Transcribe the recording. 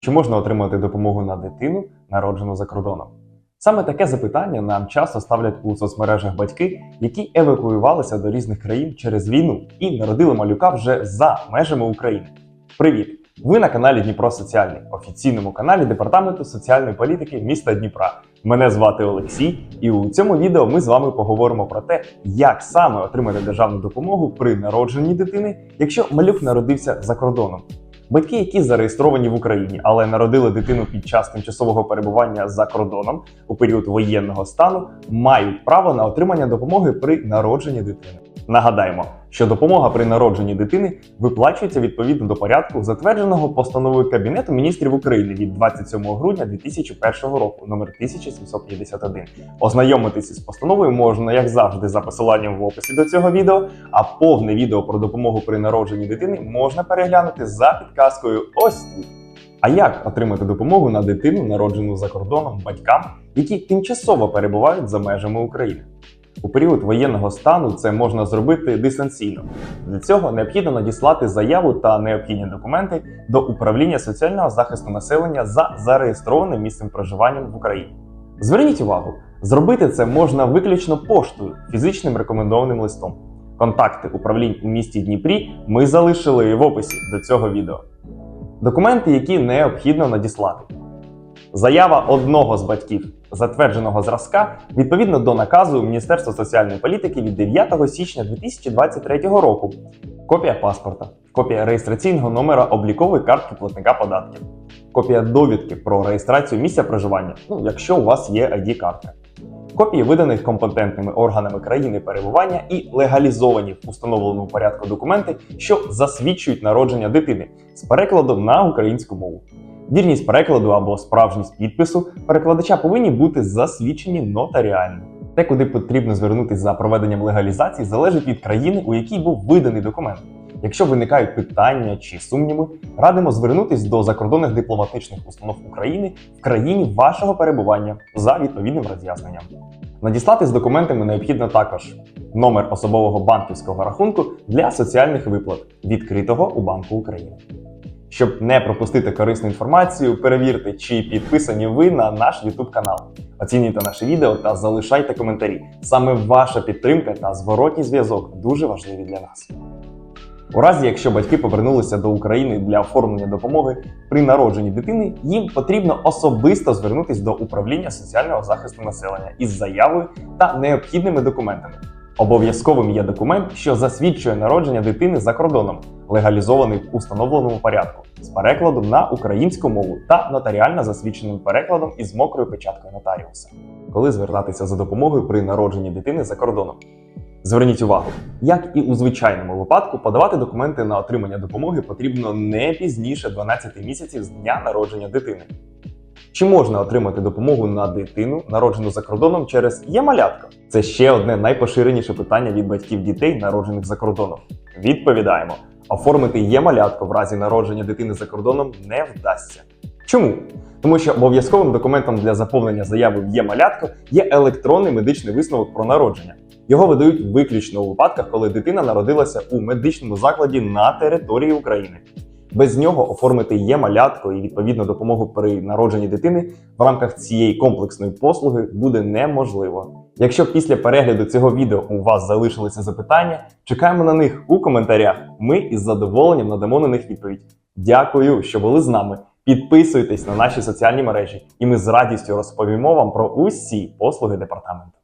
Чи можна отримати допомогу на дитину, народжену за кордоном? Саме таке запитання нам часто ставлять у соцмережах батьки, які евакуювалися до різних країн через війну і народили малюка вже за межами України. Привіт! Ви на каналі Дніпро Соціальний, офіційному каналі Департаменту соціальної політики міста Дніпра. Мене звати Олексій, і у цьому відео ми з вами поговоримо про те, як саме отримати державну допомогу при народженні дитини, якщо малюк народився за кордоном. Батьки, які зареєстровані в Україні, але народили дитину під час тимчасового перебування за кордоном у період воєнного стану, мають право на отримання допомоги при народженні дитини. Нагадаємо, що допомога при народженні дитини виплачується відповідно до порядку, затвердженого постановою Кабінету міністрів України від 27 грудня 2001 року, номер 1751. Ознайомитися з постановою можна, як завжди, за посиланням в описі до цього відео. А повне відео про допомогу при народженні дитини можна переглянути за підказкою ось тут. А як отримати допомогу на дитину, народжену за кордоном батькам, які тимчасово перебувають за межами України? У період воєнного стану це можна зробити дистанційно. Для цього необхідно надіслати заяву та необхідні документи до управління соціального захисту населення за зареєстрованим місцем проживання в Україні. Зверніть увагу, зробити це можна виключно поштою, фізичним рекомендованим листом. Контакти управлінь у місті Дніпрі ми залишили в описі до цього відео. Документи, які необхідно надіслати. Заява одного з батьків затвердженого зразка відповідно до наказу Міністерства соціальної політики від 9 січня 2023 року. Копія паспорта, копія реєстраційного номера облікової картки платника податків, копія довідки про реєстрацію місця проживання, ну якщо у вас є ID-картка. Копії виданих компетентними органами країни перебування і легалізовані в установленому порядку документи, що засвідчують народження дитини з перекладом на українську мову. Вірність перекладу або справжність підпису перекладача повинні бути засвідчені нотаріально. Те, куди потрібно звернутися за проведенням легалізації, залежить від країни, у якій був виданий документ. Якщо виникають питання чи сумніви, радимо звернутись до закордонних дипломатичних установ України в країні вашого перебування за відповідним роз'ясненням. Надіслати з документами необхідно також номер особового банківського рахунку для соціальних виплат, відкритого у Банку України. Щоб не пропустити корисну інформацію, перевірте, чи підписані ви на наш YouTube канал. Оцінюйте наше відео та залишайте коментарі. Саме ваша підтримка та зворотній зв'язок дуже важливі для нас. У разі, якщо батьки повернулися до України для оформлення допомоги при народженні дитини, їм потрібно особисто звернутися до управління соціального захисту населення із заявою та необхідними документами. Обов'язковим є документ, що засвідчує народження дитини за кордоном, легалізований в установленому порядку, з перекладом на українську мову та нотаріально засвідченим перекладом із мокрою печаткою нотаріуса. Коли звертатися за допомогою при народженні дитини за кордоном? Зверніть увагу, як і у звичайному випадку, подавати документи на отримання допомоги потрібно не пізніше 12 місяців з дня народження дитини. Чи можна отримати допомогу на дитину, народжену за кордоном через є-малятко? Це ще одне найпоширеніше питання від батьків дітей, народжених за кордоном. Відповідаємо: оформити є-малятко в разі народження дитини за кордоном не вдасться. Чому? Тому що обов'язковим документом для заповнення заяви в є-малятко є електронний медичний висновок про народження. Його видають виключно у випадках, коли дитина народилася у медичному закладі на території України. Без нього оформити є малятко і відповідну допомогу при народженні дитини в рамках цієї комплексної послуги буде неможливо. Якщо після перегляду цього відео у вас залишилися запитання, чекаємо на них у коментарях. Ми із задоволенням надамо на них відповідь. Дякую, що були з нами. Підписуйтесь на наші соціальні мережі, і ми з радістю розповімо вам про усі послуги департаменту.